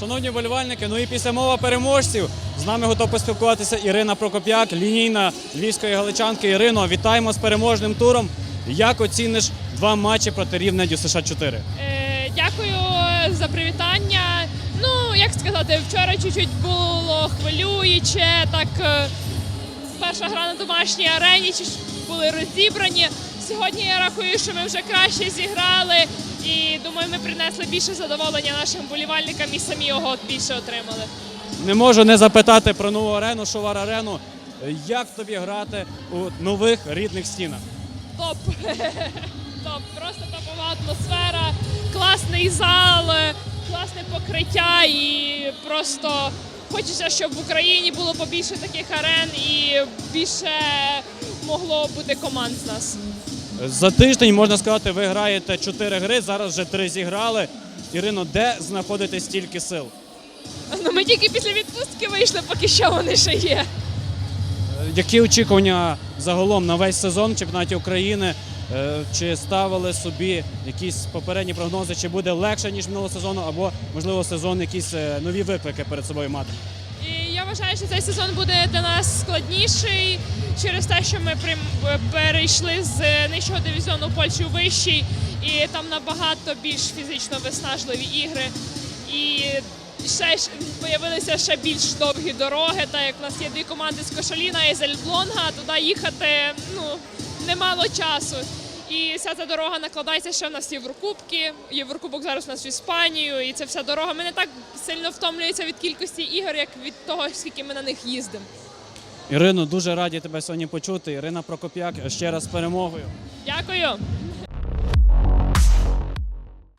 Шановні вболівальники, ну і після мова переможців з нами готова поспілкуватися Ірина Прокоп'як, лінійна львівської галичанки. Ірино, вітаємо з переможним туром. Як оціниш два матчі проти рівня ДЮСШ 4 Е, Дякую за привітання. Ну, як сказати, вчора чуть-чуть було хвилююче. Так, е, перша гра на домашній арені були розібрані. Сьогодні я рахую, що ми вже краще зіграли, і думаю, ми принесли більше задоволення нашим болівальникам і самі його більше отримали. Не можу не запитати про нову арену, Шовар Арену. Як тобі грати у нових рідних стінах? Топ. Топ. Просто топова атмосфера, класний зал, класне покриття і просто хочеться, щоб в Україні було побільше таких арен і більше могло бути команд з нас. За тиждень можна сказати, ви граєте чотири гри. Зараз вже три зіграли. Ірино, де знаходите стільки сил? Ну ми тільки після відпустки вийшли, поки що вони ще є. Які очікування загалом на весь сезон в чемпіонаті України? Е, Чи ставили собі якісь попередні прогнози, чи буде легше ніж минулого сезону, або можливо сезон якісь е, нові виклики перед собою мати? І я вважаю, що цей сезон буде для нас складніший через те, що ми прим- перейшли з нижчого дивізіону в Польщі у вищий, і там набагато більш фізично виснажливі ігри. І ще ж появилися ще більш довгі дороги, так як в нас є дві команди з Кошаліна і з Ельблонга, туди їхати ну, немало часу. І вся ця дорога накладається ще в нас Єврокубки. Єврокубок зараз у нас в Іспанію, і це вся дорога. Ми не так сильно втомлюється від кількості ігор, як від того, скільки ми на них їздимо. Ірино, дуже раді тебе сьогодні почути. Ірина Прокоп'як ще раз з перемогою. Дякую.